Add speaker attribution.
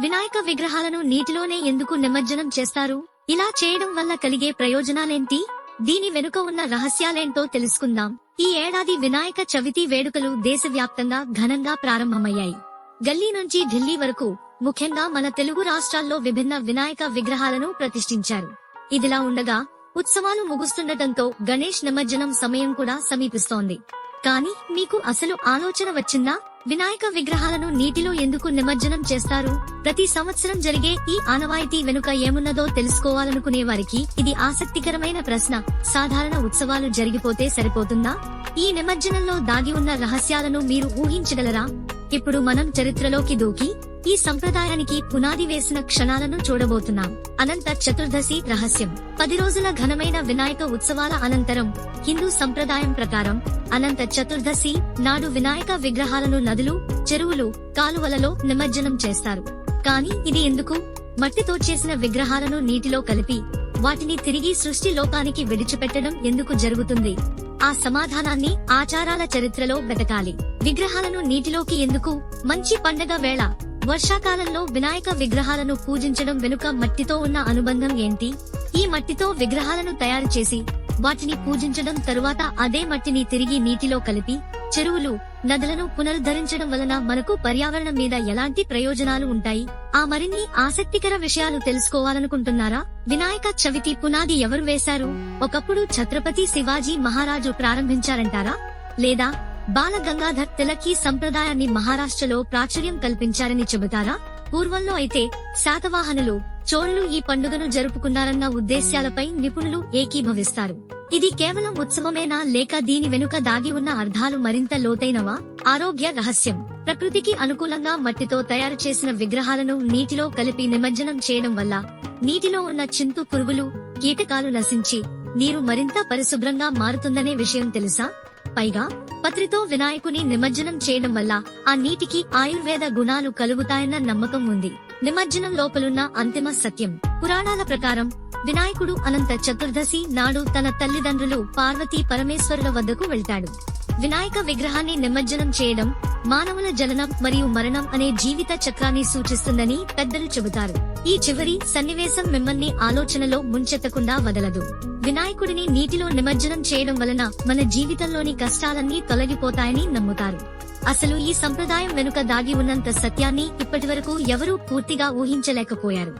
Speaker 1: వినాయక విగ్రహాలను నీటిలోనే ఎందుకు నిమజ్జనం చేస్తారు? ఇలా చేయడం వల్ల కలిగే ప్రయోజనాలేంటి? దీని వెనుక ఉన్న రహస్యాలేంటో తెలుసుకుందాం. ఈ ఏడాది వినాయక చవితి వేడుకలు దేశవ్యాప్తంగా ఘనంగా ప్రారంభమయ్యాయి. గల్లీ నుంచి ఢిల్లీ వరకు ముఖ్యంగా మన తెలుగు రాష్ట్రాల్లో విభిన్న వినాయక విగ్రహాలను ప్రతిష్ఠించారు. ఇదిలా ఉండగా ఉత్సవాలు ముగుస్తుండటంతో గణేష్ నిమజ్జనం సమయం కూడా సమీపిస్తోంది. కానీ మీకు అసలు ఆలోచన వచ్చిందా? వినాయక విగ్రహాలను నీటిలో ఎందుకు నిమజ్జనం చేస్తారు? ప్రతి సంవత్సరం జరిగే ఈ ఆనవాయితీ వెనుక ఏమున్నదో తెలుసుకోవాలనుకునే వారికి ఇది ఆసక్తికరమైన ప్రశ్న. సాధారణ ఉత్సవాలు జరిగిపోతే సరిపోతుందా? ఈ నిమజ్జనంలో దాగి ఉన్న రహస్యాలను మీరు ఊహించగలరా? ఇప్పుడు మనం చరిత్రలోకి దూకి ఈ సంప్రదాయానికి పునాది వేసిన క్షణాలను చూడబోతున్నాం. అనంత చతుర్దశి రహస్యం. పది రోజుల ఘనమైన వినాయక ఉత్సవాల అనంతరం హిందూ సంప్రదాయం ప్రకారం అనంత చతుర్దశి నాడు వినాయక విగ్రహాలను నదులు చెరువులు కాలువలలో నిమజ్జనం చేస్తారు. కానీ ఇది ఎందుకు? మట్టితో చేసిన విగ్రహాలను నీటిలో కలిపి వాటిని తిరిగి సృష్టి లోకానికి విడిచిపెట్టడం ఎందుకు జరుగుతుంది? ఆ సమాధానాన్ని ఆచారాల చరిత్రలో వెతకాలి. విగ్రహాలను నీటిలోకి ఎందుకు? మంచి పండగ వేళ. వర్షాకాలంలో వినాయక విగ్రహాలను పూజించడం వెనుక మట్టితో ఉన్న అనుబంధం ఏంటి? ఈ మట్టితో విగ్రహాలను తయారు చేసి వాటిని పూజించడం తరువాత అదే మట్టిని తిరిగి నీటిలో కలిపి చెరువులు నదులను పునరుద్ధరించడం వలన మనకు పర్యావరణం మీద ఎలాంటి ప్రయోజనాలు ఉంటాయి? ఆ మరిన్ని ఆసక్తికర విషయాలు తెలుసుకోవాలనుకుంటున్నారా? వినాయక చవితి పునాది ఎవరు వేశారు? ఒకప్పుడు ఛత్రపతి శివాజీ మహారాజు ప్రారంభించారంటారా? లేదా బాల గంగాధర్ తిలక్ ఈ సంప్రదాయాన్ని మహారాష్ట్రలో ప్రాచుర్యం కల్పించారని చెబుతారా? పూర్వంలో అయితే శాతవాహనులు చోళులు ఈ పండుగను జరుపుకున్నారన్న ఉద్దేశ్యాలపై నిపుణులు ఏకీభవిస్తారు. ఇది కేవలం ఉత్సవమేనా లేక దీని వెనుక దాగి ఉన్న అర్థాలు మరింత లోతైనవా? ఆరోగ్య రహస్యం. ప్రకృతికి అనుకూలంగా మట్టితో తయారు చేసిన విగ్రహాలను నీటిలో కలిపి నిమజ్జనం చేయడం వల్ల నీటిలో ఉన్న చింతు పురుగులు కీటకాలు నశించి నీరు మరింత పరిశుభ్రంగా మారుతుందనే విషయం తెలుసా? పైగా పత్రితో వినాయకుని నిమజ్జనం చేయడం వల్ల ఆ నీటికి ఆయుర్వేద గుణాలు కలుగుతాయన్న నమ్మకం ఉంది. నిమజ్జనం లోపలున్న అంతిమ సత్యం. పురాణాల ప్రకారం వినాయకుడు అనంత చతుర్దశి నాడు తన తల్లిదండ్రులు పార్వతీ పరమేశ్వరుల వద్దకు వెళ్తాడు. వినాయక విగ్రహాన్ని నిమజ్జనం చేయడం మానవుల జలనం మరియు మరణం అనే జీవిత చక్రాన్ని సూచిస్తుందని పెద్దలు చెబుతారు. ఈ చివరి సన్నివేశం మిమ్మల్ని ఆలోచనలో ముంచెత్తకుండా వదలదు. వినాయకుడిని నీటిలో నిమజ్జనం చేయడం వలన మన జీవితంలోని కష్టాలన్నీ తొలగిపోతాయని నమ్ముతారు. అసలు ఈ సంప్రదాయం వెనుక దాగి ఉన్నంత సత్యాన్ని ఇప్పటివరకు ఎవరూ పూర్తిగా ఊహించలేకపోయారు.